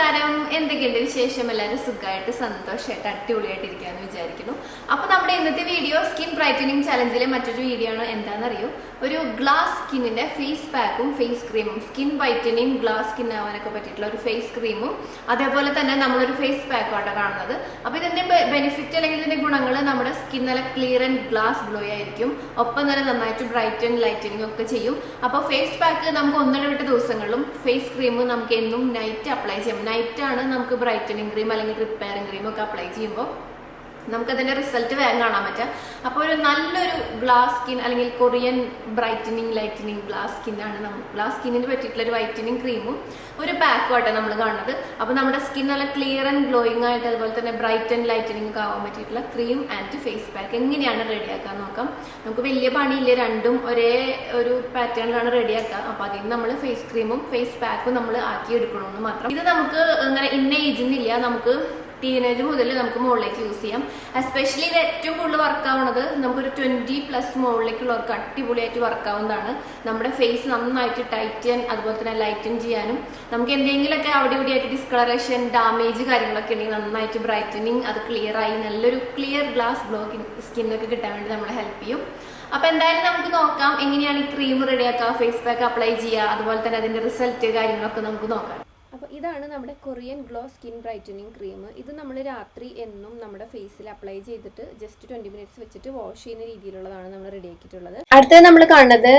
നമസ്കാരം. എന്തൊക്കെയുണ്ട് വിശേഷം? എല്ലാവരും സുഖമായിട്ട് സന്തോഷമായിട്ട് അടിപൊളിയായിട്ട് ഇരിക്കാന്ന് വിചാരിക്കുന്നു. അപ്പൊ നമ്മുടെ ഇന്നത്തെ വീഡിയോ സ്കിൻ ബ്രൈറ്റനിങ് ചലഞ്ചിലെ മറ്റൊരു വീഡിയോ ആണ്. എന്താണെന്നറിയോ? ഒരു ഗ്ലാസ് സ്കിന്നിന്റെ ഫേസ് പാക്കും ഫേസ് ക്രീമും സ്കിൻ ബ്രൈറ്റനിങ് ഗ്ലാസ് സ്കിൻ ആവാനൊക്കെ പറ്റിയിട്ടുള്ള ഒരു ഫേസ് ക്രീമും അതേപോലെ തന്നെ നമ്മളൊരു ഫേസ് പാക്കും ആണ് കാണുന്നത്. അപ്പൊ ഇതിന്റെ ബെനിഫിറ്റ് അല്ലെങ്കിൽ ഇതിന്റെ ഗുണങ്ങൾ നമ്മുടെ സ്കിൻ നല്ല ക്ലിയർ ആൻഡ് ഗ്ലാസ് ഗ്ലോ ആയിരിക്കും. ഒപ്പം തന്നെ നന്നായിട്ട് ബ്രൈറ്റൻ ലൈറ്റനിങ് ഒക്കെ ചെയ്യും. അപ്പോൾ ഫേസ് പാക്ക് നമുക്ക് ഒന്നിടവിട്ട ദിവസങ്ങളിലും ഫേസ് ക്രീം നമുക്ക് എന്നും നൈറ്റ് അപ്ലൈ ചെയ്യാം. നൈറ്റ് ആണ് നമുക്ക് ബ്രൈറ്റനിങ് ക്രീം അല്ലെങ്കിൽ റിപ്പയറിംഗ് ക്രീം ഒക്കെ അപ്ലൈ ചെയ്യുമ്പോൾ. നമുക്ക് അതിന്റെ റിസൾട്ട് വേഗം കാണാൻ പറ്റുക. അപ്പോൾ ഒരു നല്ലൊരു ഗ്ലാസ് സ്കിൻ അല്ലെങ്കിൽ കൊറിയൻ ബ്രൈറ്റനിങ് ലൈറ്റനിങ് ഗ്ലാസ് സ്കിന്നാണ് നമ്മൾ ഗ്ലാസ് സ്കിന്നിന് പറ്റിയിട്ടുള്ള ഒരു വൈറ്റനിങ് ക്രീമും ഒരു പാക്കും നമ്മൾ കാണുന്നത്. അപ്പോൾ നമ്മുടെ സ്കിൻ നല്ല ക്ലിയർ ആൻഡ് ഗ്ലോയിങ് ആയിട്ട് അതുപോലെ തന്നെ ബ്രൈറ്റ് ആൻഡ് ലൈറ്റനിങ് ആവാൻ പറ്റിയിട്ടുള്ള ക്രീം ആൻഡ് ഫേസ് പാക്ക് എങ്ങനെയാണ് റെഡിയാക്കാൻ നോക്കാം. നമുക്ക് വലിയ പണിയില്ല രണ്ടും ഒരേ ഒരു പാറ്റേണിലാണ് റെഡിയാക്കുക അപ്പോൾ അതിൽ നമ്മൾ ഫേസ് ക്രീമും ഫേസ് പാക്കും നമ്മൾ ആക്കി എടുക്കണമെന്ന് മാത്രം. ഇത് നമുക്ക് ഇങ്ങനെ ഇന്ന ഏജിന്നില്ല നമുക്ക് ടീനേജ് മുതൽ നമുക്ക് മുകളിലേക്ക് യൂസ് ചെയ്യാം. എസ്പെഷ്യലി ഇത് ഏറ്റവും കൂടുതൽ വർക്ക് ആവുന്നത് നമുക്കൊരു ട്വന്റി പ്ലസ് മുകളിലേക്കുള്ളവർക്ക് അടിപൊളിയായിട്ട് വർക്ക് ആവുന്നതാണ്. നമ്മുടെ ഫേസ് നന്നായിട്ട് ടൈറ്റൻ അതുപോലെ തന്നെ ലൈറ്റൻ ചെയ്യാനും. നമുക്ക് എന്തെങ്കിലുമൊക്കെ അവിടെ ഇവിടെ ആയിട്ട് ഡിസ്കളറേഷൻ ഡാമേജ് കാര്യങ്ങളൊക്കെ ഉണ്ടെങ്കിൽ നന്നായിട്ട് ബ്രൈറ്റനിങ് അത് ക്ലിയർ ആയി നല്ലൊരു ക്ലിയർ ഗ്ലാസ് ഗ്ലോ സ്കിന്നൊക്കെ കിട്ടാൻ വേണ്ടി നമ്മളെ ഹെൽപ്പ് ചെയ്യും. അപ്പൊ എന്തായാലും നമുക്ക് നോക്കാം എങ്ങനെയാണ് ഈ ക്രീം റെഡിയാക്കുക ഫേസ് പാക്ക് അപ്ലൈ ചെയ്യുക അതുപോലെ തന്നെ അതിന്റെ റിസൾട്ട് കാര്യങ്ങളൊക്കെ നമുക്ക് നോക്കാം. അപ്പോൾ ഇതാണ് നമ്മുടെ Korean glow skin brightening cream ഇത് നമ്മൾ രാത്രി എന്നും നമ്മുടെ ഫേസിൽ അപ്ലൈ ചെയ്തിട്ട് ജസ്റ്റ് ട്വന്റി മിനിറ്റ്സ് വെച്ചിട്ട് വാഷ് ചെയ്യുന്ന രീതിയിലുള്ളതാണ് നമ്മൾ റെഡിയാക്കിയിട്ടുള്ളത് അടുത്തത് നമ്മൾ കാണുന്നത്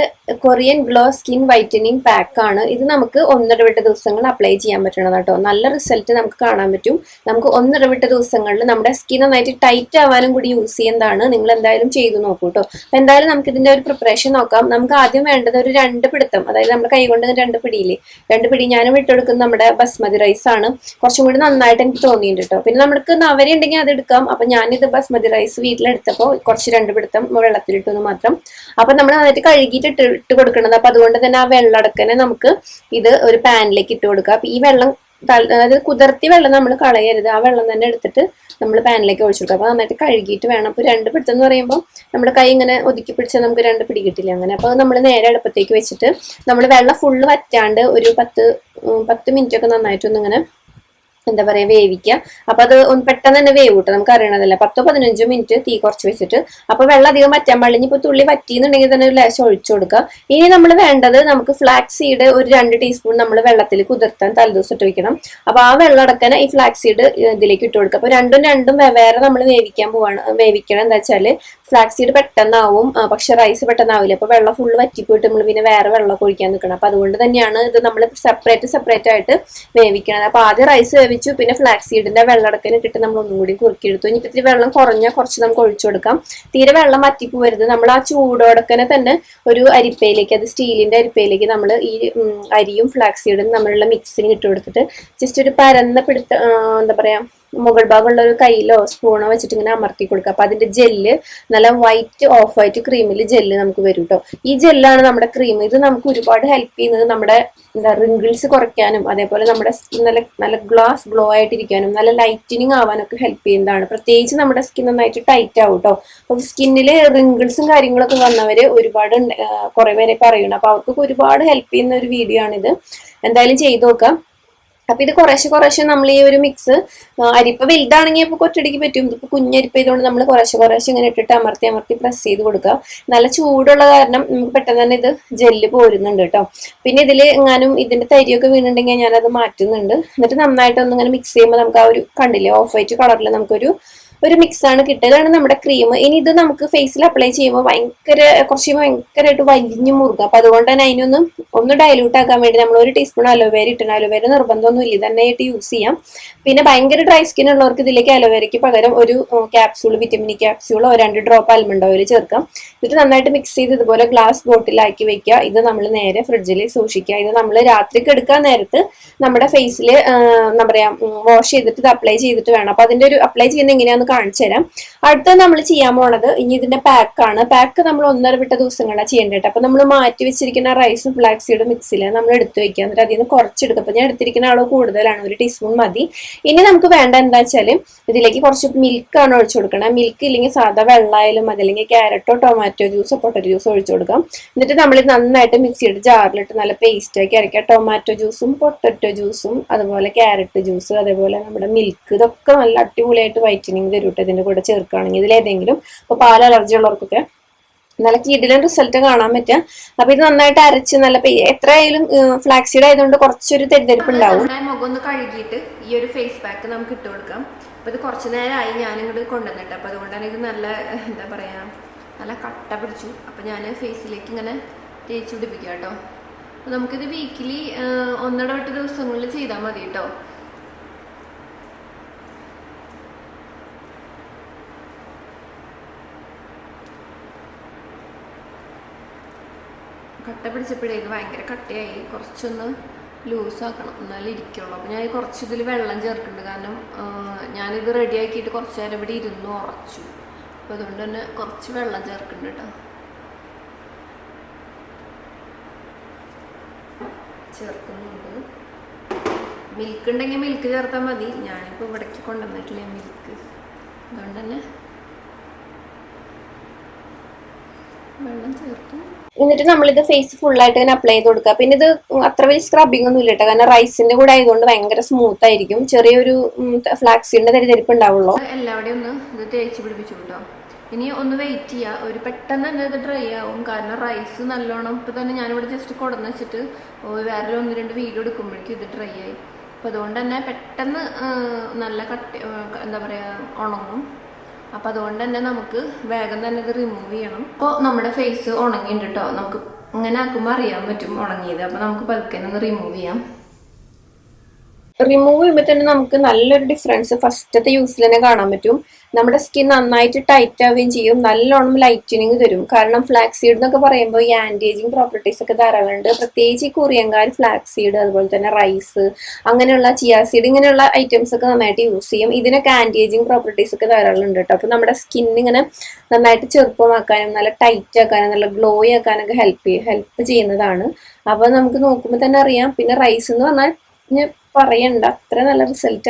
Korean glow skin whitening pack ആണ്. ഇത് നമുക്ക് ഒന്നിടവിട്ട ദിവസങ്ങൾ അപ്ലൈ ചെയ്യാൻ പറ്റണം കേട്ടോ. നല്ല റിസൾട്ട് നമുക്ക് കാണാൻ പറ്റും. നമുക്ക് ഒന്നിടവിട്ട ദിവസങ്ങളിൽ നമ്മുടെ സ്കിൻ നന്നായിട്ട് ടൈറ്റ് ആവാനും കൂടി യൂസ് ചെയ്യുന്നതാണ്. നിങ്ങൾ എന്തായാലും ചെയ്തു നോക്കൂ കേട്ടോ. അപ്പൊ എന്തായാലും നമുക്ക് ഇതിന്റെ ഒരു പ്രിപ്പറേഷൻ നോക്കാം. നമുക്ക് ആദ്യം വേണ്ടത് ഒരു രണ്ട് പിടുത്തം. അതായത് നമ്മുടെ കൈ കൊണ്ട് രണ്ട് പിടിയില്ലേ? രണ്ട് പിടി ഞാനും വിട്ടെടുക്കുന്ന നമ്മുടെ ബസ്മതി റൈസ് ആണ്. കുറച്ചും കൂടി നന്നായിട്ട് എനിക്ക് തോന്നിയിട്ടുണ്ട് കേട്ടോ പിന്നെ നമുക്ക് നവരി ഉണ്ടെങ്കിൽ അത് എടുക്കാം. അപ്പൊ ഞാനിത് ബസ്മതി റൈസ് വീട്ടിലെടുത്തപ്പോൾ കുറച്ച് രണ്ട് പിടുത്തം വെള്ളത്തിലിട്ടെന്ന് മാത്രം. അപ്പൊ നമ്മൾ നന്നായിട്ട് കഴുകിയിട്ട് ഇട്ട് കൊടുക്കണത്. അപ്പൊ അതുകൊണ്ട് തന്നെ ആ വെള്ളം അടക്കനെ നമുക്ക് ഇത് ഒരു പാനിലേക്ക് ഇട്ട് കൊടുക്കാം. അപ്പൊ ഈ വെള്ളം അതായത് കുതിർത്തി വെള്ളം നമ്മൾ കളയരുത്. ആ വെള്ളം തന്നെ എടുത്തിട്ട് നമ്മൾ പാനിലേക്ക് ഒഴിച്ചു കൊടുക്കുക. അപ്പൊ നന്നായിട്ട് കഴുകിയിട്ട് വേണം. അപ്പൊ രണ്ട് പിടുത്തം എന്ന് പറയുമ്പോൾ നമ്മുടെ കൈ ഇങ്ങനെ ഒതുക്കി പിടിച്ചാൽ നമുക്ക് രണ്ട് പിടി കിട്ടില്ല അങ്ങനെ. അപ്പൊ നമ്മൾ നേരെ അടുപ്പത്തേക്ക് വെച്ചിട്ട് നമ്മൾ വെള്ളം ഫുള്ള് വറ്റാണ്ട് ഒരു പത്ത് പത്ത് മിനിറ്റ് ഒക്കെ നന്നായിട്ടൊന്ന് ഇങ്ങനെ എന്താ പറയുക വേവിക്കുക അപ്പൊ അത് പെട്ടെന്ന് തന്നെ വേവ് കിട്ടും നമുക്ക് അറിയണതല്ല പത്തോ പതിനഞ്ചോ മിനിറ്റ് തീ കുറച്ച് വെച്ചിട്ട്. അപ്പൊ വെള്ളം അധികം വറ്റാൻ പാടില്ല. ഇപ്പൊ തുള്ളി വറ്റിയെന്നുണ്ടെങ്കിൽ തന്നെ ഒരു ലേശം ഒഴിച്ചു കൊടുക്കുക ഇനി നമ്മൾ വേണ്ടത് നമുക്ക് ഫ്ലാക്സ് സീഡ് ഒരു രണ്ട് ടീസ്പൂൺ നമ്മൾ വെള്ളത്തിൽ കുതിർത്താൻ തലേദിവസം ഇട്ട് വെക്കണം. അപ്പൊ ആ വെള്ളം അടക്കാൻ ഈ ഫ്ലാക്സ് സീഡ് ഇതിലേക്ക് ഇട്ട് കൊടുക്കുക അപ്പൊ രണ്ടും രണ്ടും വേറെ നമ്മൾ വേവിക്കാൻ പോവാണ്. വേവിക്കണം എന്താ വെച്ചാൽ ഫ്ലാക്സ് സീഡ് പെട്ടെന്നാവും. പക്ഷെ റൈസ് പെട്ടെന്നാവില്ല. അപ്പൊ വെള്ളം ഫുള്ള് വറ്റിപ്പോയിട്ട് നമ്മൾ പിന്നെ വേറെ വെള്ളം ഒഴിക്കാൻ നിൽക്കണം അപ്പൊ അതുകൊണ്ട് തന്നെയാണ് ഇത് നമ്മൾ സെപ്പറേറ്റ് സെപ്പറേറ്റ് ആയിട്ട് വേവിക്കണം അപ്പൊ ആദ്യം റൈസ് വേവിച്ചു പിന്നെ ഫ്ലാക്സ് സീഡിന്റെ വെള്ളടക്കന് ഇട്ടിട്ട് നമ്മൾ ഒന്നും കൂടി കുറുക്കിയെടുത്തു. ഇനി ഇത്തിരി വെള്ളം കുറഞ്ഞാൽ കുറച്ച് നമുക്ക് ഒഴിച്ചു കൊടുക്കാം. തീരെ വെള്ളം വറ്റിപ്പോരുത് നമ്മൾ ആ ചൂടോടക്കനെ തന്നെ ഒരു അരിപ്പയിലേക്ക് അത് സ്റ്റീലിന്റെ അരിപ്പയിലേക്ക് നമ്മൾ ഈ അരിയും ഫ്ലാക്സ് സീഡും തമ്മിലുള്ള മിക്സിങ് ഇട്ട് കൊടുത്തിട്ട് ജസ്റ്റ് ഒരു പരന്ന പിടുത്ത എന്താ പറയാ മുകൾ ഭാഗമുള്ള ഒരു കയ്യിലോ സ്പൂണോ വെച്ചിട്ട് ഇങ്ങനെ അമർത്തി കൊടുക്കുക. അപ്പൊ അതിന്റെ ജെല്ല് നല്ല വൈറ്റ് ഓഫ് വൈറ്റ് ക്രീമിൽ ജെല്ല് നമുക്ക് വരും കേട്ടോ ഈ ജെല്ലാണ് നമ്മുടെ ക്രീം ഇത് നമുക്ക് ഒരുപാട് ഹെൽപ്പ് ചെയ്യുന്നത് നമ്മുടെ എന്താ റിങ്കിൾസ് കുറയ്ക്കാനും അതേപോലെ നമ്മുടെ സ്കിൻ നല്ല നല്ല ഗ്ലാസ് ഗ്ലോ ആയിട്ടിരിക്കാനും നല്ല ലൈറ്റനിങ് ആവാനൊക്കെ ഹെൽപ്പ് ചെയ്യുന്നതാണ്. പ്രത്യേകിച്ച് നമ്മുടെ സ്കിൻ നന്നായിട്ട് ടൈറ്റ് ആവും കേട്ടോ അപ്പൊ സ്കിന്നിൽ റിങ്കിൾസും കാര്യങ്ങളൊക്കെ വന്നവര് ഒരുപാട് കുറെ പേരെ പറയണം. അപ്പൊ അവർക്കൊക്കെ ഒരുപാട് ഹെൽപ്പ് ചെയ്യുന്ന ഒരു വീഡിയോ ആണിത്. എന്തായാലും ചെയ്തു നോക്കാം. അപ്പൊ ഇത് കുറേശ്ശെ കുറേശ്ശെ നമ്മൾ ഈ ഒരു മിക്സ് അരിപ്പ വലുതാണെങ്കിൽ ഇപ്പൊ കൊറ്റടിക്ക് പറ്റും. ഇതിപ്പോ കുഞ്ഞരിപ്പ ഇതുകൊണ്ട് നമ്മൾ കുറേശ്ശെ കുറേശ്ശെ ഇങ്ങനെ ഇട്ടിട്ട് അമർത്തി അമർത്തി പ്രസ് ചെയ്ത് കൊടുക്കുക നല്ല ചൂടുള്ള കാരണം നമുക്ക് പെട്ടെന്ന് തന്നെ ഇത് ജെല്ല് പോരുന്നുണ്ട് കേട്ടോ പിന്നെ ഇതിൽ എങ്ങാനും ഇതിന്റെ തരിയൊക്കെ വീണുണ്ടെങ്കിൽ ഞാനത് മാറ്റുന്നുണ്ട്. എന്നിട്ട് നന്നായിട്ടൊന്നും ഇങ്ങനെ മിക്സ് ചെയ്യുമ്പോൾ നമുക്ക് ആ ഒരു കണ്ടില്ലേ ഓഫ് വൈറ്റ് കളറിൽ നമുക്കൊരു ഒരു മിക്സ് ആണ് കിട്ടുക നമ്മുടെ ക്രീം ഇനി ഇത് നമുക്ക് ഫേസിൽ അപ്ലൈ ചെയ്യുമ്പോൾ ഭയങ്കര കുറച്ച് ഭയങ്കരമായിട്ട് വലിഞ്ഞു മുറുക. അപ്പൊ അതുകൊണ്ട് തന്നെ അതിനൊന്ന് ഒന്ന് ഡയലൂട്ട് ആക്കാൻ വേണ്ടി നമ്മൾ ഒരു ടീസ്പൂൺ അലോവേര ഇട്ടണം അലോവേര നിർബന്ധമൊന്നും ഇല്ല. തന്നെ ആയിട്ട് യൂസ് ചെയ്യാം. പിന്നെ ഭയങ്കര ഡ്രൈ സ്കിൻ ഉള്ളവർക്ക് ഇതിലേക്ക് അലോവേരയ്ക്ക് പകരം ഒരു ക്യാപ്സ്യൂൾ വിറ്റമിൻ ക്യാപ്സ്യൂളോ രണ്ട് ഡ്രോപ്പ് ആൽമണ്ട് ഓയിൽ ചേർക്കാം. എന്നിട്ട് നന്നായിട്ട് മിക്സ് ചെയ്ത് ഇതുപോലെ ഗ്ലാസ് ബോട്ടിലാക്കി വെക്കുക. ഇത് നമ്മൾ നേരെ ഫ്രിഡ്ജിൽ സൂക്ഷിക്കുക. ഇത് നമ്മൾ രാത്രിക്ക് എടുക്കാൻ നേരത്ത് നമ്മുടെ ഫേസിൽ എന്താ പറയാ വാഷ് ചെയ്തിട്ട് ഇത് അപ്ലൈ ചെയ്തിട്ട് വേണം. അപ്പൊ അതിന്റെ ഒരു അപ്ലൈ ചെയ്യുന്ന എങ്ങനെയാന്ന് കാണിച്ചു തരാം അടുത്ത നമ്മൾ ചെയ്യാൻ പോണത് ഇനി ഇതിന്റെ പാക്കാണ് പാക്ക് നമ്മൾ ഒന്നര വിട്ട ദിവസങ്ങളാണ് ചെയ്യേണ്ടത് അപ്പൊ നമ്മൾ മാറ്റി വെച്ചിരിക്കുന്ന റൈസും ഫ്ലാക്സീഡും മിക്സിൽ നമ്മൾ എടുത്തു വെക്കുക. എന്നിട്ട് അതിൽ നിന്ന് കുറച്ചെടുക്കുക. അപ്പൊ ഞാൻ എടുത്തിരിക്കുന്ന അളവ് കൂടുതലാണ്. ഒരു ടീസ്പൂൺ മതി. ഇനി നമുക്ക് വേണ്ട എന്താ വെച്ചാൽ ഇതിലേക്ക് കുറച്ച് മിൽക്കാണ് ഒഴിച്ചു കൊടുക്കണം. മിൽക്ക് ഇല്ലെങ്കിൽ സാധാ വെള്ളമായാലും മതി. അല്ലെങ്കിൽ ക്യാരറ്റോ ടൊമാറ്റോ ജ്യൂസോ പൊട്ടറ്റോ ജ്യൂസോ ഒഴിച്ചു കൊടുക്കാം. എന്നിട്ട് നമ്മൾ നന്നായിട്ട് മിക്സിയുടെ ജാറിലിട്ട് നല്ല പേസ്റ്റ് ആക്കി അരയ്ക്കുക. ടൊമാറ്റോ ജ്യൂസും പൊട്ടറ്റോ ജ്യൂസും അതുപോലെ ക്യാരറ്റ് ജ്യൂസ് അതേപോലെ നമ്മുടെ മിൽക്ക് ഇതൊക്കെ നല്ല അടിപൊളിയായിട്ട് വൈറ്റനിങ് കേട്ടോ ഇതിന്റെ കൂടെ ചേർക്കുകയാണെങ്കിൽ. ഇതിലേതെങ്കിലും ഇപ്പോൾ പാൽ അലർജി ഉള്ളവർക്കൊക്കെ നല്ല കിടിലൻ റിസൾട്ട് കാണാൻ പറ്റുക. അപ്പൊ ഇത് നന്നായിട്ട് അരച്ച് നല്ല എത്രയായാലും ഫ്ലാക്സീഡ് ആയതുകൊണ്ട് കുറച്ചൊരു തെരഞ്ഞെടുപ്പ് ഉണ്ടാവും. മുഖം ഒന്ന് കഴുകിയിട്ട് ഈ ഒരു ഫേസ് പാക്ക് നമുക്ക് ഇട്ട് കൊടുക്കാം. അപ്പൊ ഇത് കുറച്ചു നേരമായി ഞാൻ ഇങ്ങോട്ട് കൊണ്ടുവന്നിട്ട് അപ്പൊ അതുകൊണ്ട് തന്നെ ഇത് നല്ല എന്താ പറയാ നല്ല കട്ട പിടിച്ചു. അപ്പൊ ഞാൻ ഫേസിലേക്ക് ഇങ്ങനെ തേച്ച് പിടിപ്പിക്കാം കേട്ടോ. അപ്പൊ നമുക്കിത് വീക്കിലി ഒന്നിടവിട്ട് ദിവസങ്ങളിൽ ചെയ്താൽ മതി കേട്ടോ കട്ട പിടിച്ചപ്പോഴേ ഇത് ഭയങ്കര കട്ടയായി. കുറച്ചൊന്ന് ലൂസാക്കണം എന്നാലേ ഇരിക്കുള്ളൂ. അപ്പോൾ ഞാൻ കുറച്ച് ഇതിൽ വെള്ളം ചേർക്കുന്നുണ്ട്. കാരണം ഞാനിത് റെഡി ആക്കിയിട്ട് കുറച്ച് നേരം ഇവിടെ ഇരുന്ന് ഉറച്ചു. അപ്പോൾ അതുകൊണ്ട് തന്നെ കുറച്ച് വെള്ളം ചേർക്കുന്നുണ്ട് കേട്ടോ. ചേർക്കുന്നുണ്ട്. മിൽക്ക് ഉണ്ടെങ്കിൽ മിൽക്ക് ചേർത്താൽ മതി. ഞാനിപ്പോൾ ഇവിടേക്ക് കൊണ്ടുവന്നിട്ടില്ല മിൽക്ക് അതുകൊണ്ട് തന്നെ വെള്ളം ചേർത്തു. എന്നിട്ട് നമ്മളിത് ഫേസ് ഫുൾ ആയിട്ട് ഇങ്ങനെ അപ്ലൈ ചെയ്ത് കൊടുക്കുക. പിന്നെ ഇത് അത്ര വലിയ സ്ക്രബിംഗ് ഒന്നും ഇല്ല കേട്ടോ കാരണം റൈസിന്റെ കൂടെ ആയതുകൊണ്ട് ഭയങ്കര സ്മൂത്ത് ആയിരിക്കും. ചെറിയൊരു ഫ്ലാക്സിന്റെ തരിതരിപ്പ് ഉണ്ടാവുള്ളൂ. എല്ലാവരുടെയും ഒന്ന് ഇത് തേച്ച് പിടിപ്പിച്ചു ഇനി ഒന്ന് വെയിറ്റ് ചെയ്യുക ഒരു പെട്ടെന്ന് തന്നെ ഇത് ഡ്രൈ ആവും. കാരണം റൈസ് നല്ലോണം ഇപ്പം തന്നെ ഞാനിവിടെ ജസ്റ്റ് കുടന്ന് വെച്ചിട്ട് വേറെ ഒന്ന് രണ്ട് വീഡിയോ എടുക്കുമ്പോഴേക്കും ഇത് ഡ്രൈ ആയി. അപ്പം അതുകൊണ്ട് തന്നെ പെട്ടെന്ന് നല്ല കട്ടി എന്താ പറയുക ഉണങ്ങും. അപ്പം അതുകൊണ്ട് തന്നെ നമുക്ക് വേഗം തന്നെ ഇത് റിമൂവ് ചെയ്യണം. അപ്പോൾ നമ്മുടെ ഫേസ് ഉണങ്ങിയിട്ടുണ്ട് കേട്ടോ നമുക്ക് ഇങ്ങനെ ആക്കുമ്പോൾ അറിയാൻ പറ്റും ഉണങ്ങിയത്. അപ്പോൾ നമുക്ക് പതുക്കെ ഒന്ന് റിമൂവ് ചെയ്യാം. റിമൂവ് ചെയ്യുമ്പോൾ തന്നെ നമുക്ക് നല്ലൊരു ഡിഫറൻസ് ഫസ്റ്റത്തെ യൂസിൽ തന്നെ കാണാൻ പറ്റും. നമ്മുടെ സ്കിൻ നന്നായിട്ട് ടൈറ്റ് ആവുകയും ചെയ്യും. നല്ലോണം ലൈറ്റനിങ് തരും. കാരണം ഫ്ലാക്സീഡ് എന്നൊക്കെ പറയുമ്പോൾ ഈ ആന്റേജിങ് പ്രോപ്പർട്ടീസ് ഒക്കെ ധാരാളമുണ്ട് പ്രത്യേകിച്ച് ഈ കൊറിയൻകാർ ഫ്ലാക്സീഡ് അതുപോലെ തന്നെ റൈസ് അങ്ങനെയുള്ള ചിയാസീഡ് ഇങ്ങനെയുള്ള ഐറ്റംസ് ഒക്കെ നന്നായിട്ട് യൂസ് ചെയ്യും. ഇതിനൊക്കെ ആന്റേജിങ് പ്രോപ്പർട്ടീസ് ഒക്കെ ധാരാളം ഉണ്ട് കേട്ടോ. അപ്പോൾ നമ്മുടെ സ്കിൻ ഇങ്ങനെ നന്നായിട്ട് ചെറുപ്പമാക്കാനും നല്ല ടൈറ്റ് ആക്കാനും നല്ല ഗ്ലോ ആക്കാനൊക്കെ ഹെൽപ്പ് ഹെൽപ്പ് ചെയ്യുന്നതാണ്. അപ്പോൾ നമുക്ക് നോക്കുമ്പോൾ തന്നെ അറിയാം. പിന്നെ റൈസ് എന്ന് പറഞ്ഞാൽ പറയണ്ട. അത്ര നല്ല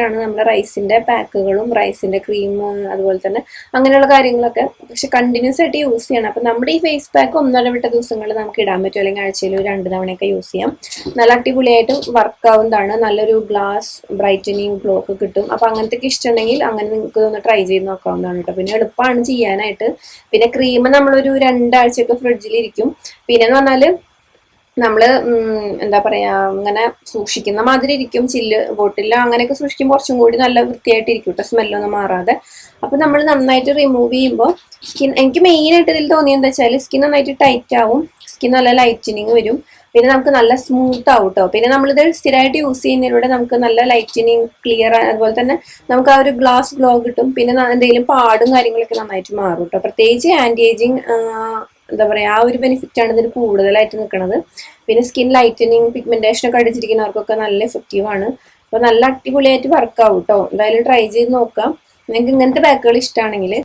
ആണ് നമ്മുടെ റൈസിന്റെ പാക്കുകളും റൈസിന്റെ ക്രീം അതുപോലെ തന്നെ അങ്ങനെയുള്ള കാര്യങ്ങളൊക്കെ. പക്ഷെ കണ്ടിന്യൂസ് ആയിട്ട് യൂസ് ചെയ്യണം. അപ്പൊ നമ്മുടെ ഈ ഫേസ് പാക്ക് ഒന്നര വിട്ട ദിവസങ്ങളിൽ നമുക്ക് ഇടാൻ പറ്റും. അല്ലെങ്കിൽ ആഴ്ചയിൽ ഒരു രണ്ട് തവണയൊക്കെ യൂസ് ചെയ്യാം. നല്ല അടിപൊളിയായിട്ട് വർക്ക് ആവുന്നതാണ്. നല്ലൊരു ഗ്ലാസ് ബ്രൈറ്റനിങ് ഗ്ലോ ഒക്കെ കിട്ടും. അപ്പൊ അങ്ങനത്തെ ഇഷ്ടമുണ്ടെങ്കിൽ അങ്ങനെ നിങ്ങൾക്ക് ഒന്ന് ട്രൈ ചെയ്ത് നോക്കാവുന്നതാണ് കേട്ടോ. പിന്നെ എളുപ്പമാണ് ചെയ്യാനായിട്ട്. പിന്നെ ക്രീം നമ്മളൊരു രണ്ടാഴ്ചയൊക്കെ ഫ്രിഡ്ജിൽ ഇരിക്കും. പിന്നെ എന്ന് പറഞ്ഞാൽ നമ്മൾ ഉം, എന്താ പറയാ അങ്ങനെ സൂക്ഷിക്കുന്ന മാതിരി ഇരിക്കും. ചില്ല് ബോട്ടിൽ അങ്ങനെയൊക്കെ സൂക്ഷിക്കുമ്പോൾ കുറച്ചും കൂടി നല്ല വൃത്തിയായിട്ട് ഇരിക്കും കേട്ടോ സ്മെല്ലൊന്നും മാറാതെ. അപ്പൊ നമ്മൾ നന്നായിട്ട് റിമൂവ് ചെയ്യുമ്പോൾ സ്കിൻ എനിക്ക് മെയിൻ ആയിട്ട് ഇതിൽ തോന്നിയത് എന്താ വെച്ചാൽ സ്കിൻ നന്നായിട്ട് ടൈറ്റ് ആവും. സ്കിൻ നല്ല ലൈറ്റനിങ് വരും. പിന്നെ നമുക്ക് നല്ല സ്മൂത്ത് ആവും കേട്ടോ പിന്നെ നമ്മളിത് സ്ഥിരമായിട്ട് യൂസ് ചെയ്യുന്നതിലൂടെ നമുക്ക് നല്ല ലൈറ്റനിങ് ക്ലിയർ അതുപോലെ തന്നെ നമുക്ക് ആ ഒരു ഗ്ലാസ് ഗ്ലോ കിട്ടും. പിന്നെ എന്തെങ്കിലും പാടും കാര്യങ്ങളൊക്കെ നന്നായിട്ട് മാറും കേട്ടോ പ്രത്യേകിച്ച് ആന്റി ഏജിങ് എന്താ പറയാ ആ ഒരു ബെനിഫിറ്റ് ആണ് ഇതിന് കൂടുതലായിട്ട് നിൽക്കുന്നത് പിന്നെ സ്കിൻ ലൈറ്റനിങ് പിഗ്മെന്റേഷൻ ഒക്കെ അടിച്ചിരിക്കുന്നവർക്കൊക്കെ നല്ല എഫക്റ്റീവ് ആണ്. അപ്പൊ നല്ല അടിപൊളിയായിട്ട് വർക്ക് ആവും കേട്ടോ എന്തായാലും ട്രൈ ചെയ്ത് നോക്കാം. നിങ്ങൾക്ക് ഇങ്ങനത്തെ ബാക്കുകൾ ഇഷ്ടമാണെങ്കിൽ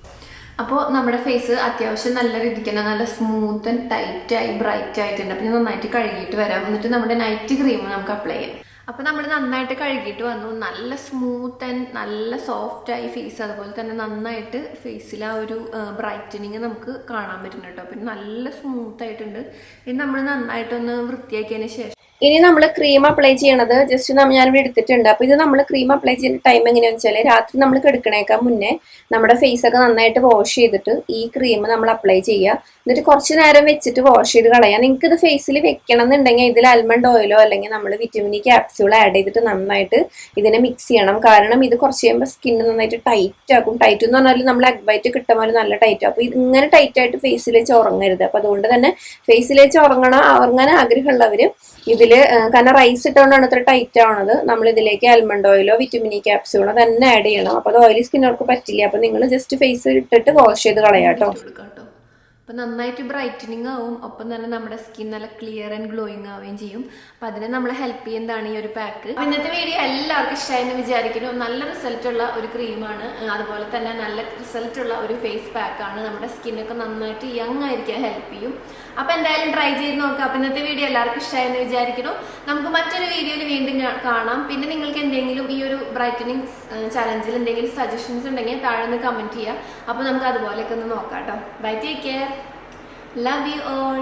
അപ്പോൾ നമ്മുടെ ഫേസ് അത്യാവശ്യം നല്ല രീതിക്ക് തന്നെ നല്ല സ്മൂത്ത് ആൻഡ് ടൈറ്റ് ആയി ബ്രൈറ്റ് ആയിട്ടുണ്ട്. അപ്പം നന്നായിട്ട് കഴുകിയിട്ട് വരാം. എന്നിട്ട് നമ്മുടെ നൈറ്റ് ക്രീം നമുക്ക് അപ്ലൈ ചെയ്യാം. അപ്പോൾ നമ്മൾ നന്നായിട്ട് കഴുകിയിട്ട് വന്നു. നല്ല സ്മൂത്ത് ആൻഡ് നല്ല സോഫ്റ്റ് ആയി ഫേസ് അതുപോലെ തന്നെ നന്നായിട്ട് ഫേസിൽ ആ ഒരു ബ്രൈറ്റനിങ് നമുക്ക് കാണാൻ പറ്റുന്നുണ്ട് കേട്ടോ പിന്നെ നല്ല സ്മൂത്ത് ആയിട്ടുണ്ട്. ഇനി നമ്മൾ നന്നായിട്ടൊന്ന് വൃത്തിയാക്കിയതിന് ശേഷം ഇനി നമ്മൾ ക്രീം അപ്ലൈ ചെയ്യണത് ജസ്റ്റ് ഞാനിവിടെ എടുത്തിട്ടുണ്ട്. അപ്പോൾ ഇത് നമ്മൾ ക്രീം അപ്ലൈ ചെയ്യുന്ന ടൈം എങ്ങനെയാണെന്ന് വെച്ചാൽ രാത്രി നമ്മൾ കിടക്കണേക്കാൾ മുന്നേ നമ്മുടെ ഫേസ് ഒക്കെ നന്നായിട്ട് വാഷ് ചെയ്തിട്ട് ഈ ക്രീം നമ്മൾ അപ്ലൈ ചെയ്യുക. എന്നിട്ട് കുറച്ച് നേരം വെച്ചിട്ട് വാഷ് ചെയ്ത് കളയാം. നിങ്ങൾക്ക് ഇത് ഫേസിൽ വെക്കണം എന്നുണ്ടെങ്കിൽ ഇതിൽ ആൽമണ്ട് ഓയിലോ അല്ലെങ്കിൽ നമ്മൾ വിറ്റമിനി ക്യാപ്സ്യൂൾ ആഡ് ചെയ്തിട്ട് നന്നായിട്ട് ഇതിനെ മിക്സ് ചെയ്യണം. കാരണം ഇത് കുറച്ച് കഴിയുമ്പോൾ സ്കിൻ നന്നായിട്ട് ടൈറ്റ് ആക്കും. ടൈറ്റ് എന്ന് പറഞ്ഞാൽ നമ്മൾ അഗ്ബൈറ്റ് കിട്ടാൻ പോലെ നല്ല ടൈറ്റ് ആകും ഇത് ഇങ്ങനെ ടൈറ്റ് ആയിട്ട് ഫേസിൽ വെച്ച് ഉറങ്ങരുത്. അപ്പോൾ അതുകൊണ്ട് തന്നെ വെച്ച് ഉറങ്ങണം ഉറങ്ങാൻ ആഗ്രഹമുള്ളവര് ഇതിൽ ആ, കാരണം റൈസ് ഇട്ടുകൊണ്ടാണ് ഇത്ര ടൈറ്റ് ആവണത്. നമ്മൾ ഇതിലേക്ക് ആൽമണ്ട് ഓയിലോ വിറ്റമിൻ ഇ ക്യാപ്സ്യൂളോ തന്നെ ആഡ് ചെയ്യണം. അപ്പോൾ അത് ഓയിലി സ്കിന്നവർക്ക് പറ്റില്ല. അപ്പോൾ നിങ്ങൾ ജസ്റ്റ് ഫേസ് ഇട്ടിട്ട് വാഷ് ചെയ്ത് കളയാം കേട്ടോ ഇട്ട് കൊടുക്കാം കേട്ടോ അപ്പോൾ നന്നായിട്ട് ബ്രൈറ്റനിങ് ആവും ഒപ്പം തന്നെ നമ്മുടെ സ്കിൻ നല്ല ക്ലിയർ ആൻഡ് ഗ്ലോയിങ് ആവുകയും ചെയ്യും. അപ്പോൾ അതിനെ നമ്മളെ ഹെൽപ്പ് ചെയ്യുന്നതാണ് ഈ ഒരു പാക്ക് ഇന്നത്തെ വീഡിയോ എല്ലാവർക്കും ഇഷ്ടമായെന്ന് വിചാരിക്കുന്നു. നല്ല റിസൾട്ടുള്ള ഒരു ക്രീമാണ് അതുപോലെ തന്നെ നല്ല റിസൾട്ടുള്ള ഒരു ഫേസ് പാക്കാണ് നമ്മുടെ സ്കിന്നൊക്കെ നന്നായിട്ട് യങ് ആയിരിക്കാൻ ഹെൽപ്പ് ചെയ്യും. അപ്പോൾ എന്തായാലും ട്രൈ ചെയ്ത് നോക്കുക അപ്പോൾ ഇന്നത്തെ വീഡിയോ എല്ലാവർക്കും ഇഷ്ടമായെന്ന് വിചാരിക്കുന്നു. നമുക്ക് മറ്റൊരു വീഡിയോയിൽ വീണ്ടും കാണാം. പിന്നെ നിങ്ങൾക്ക് എന്തെങ്കിലും ഈ ഒരു ബ്രൈറ്റനിങ് ചലഞ്ചിൽ എന്തെങ്കിലും സജഷൻസ് ഉണ്ടെങ്കിൽ താഴെ നിന്ന് കമന്റ് ചെയ്യുക. അപ്പോൾ നമുക്ക് അതുപോലെയൊക്കെ ഒന്ന് നോക്കാം കേട്ടോ. Bye take care Love you all.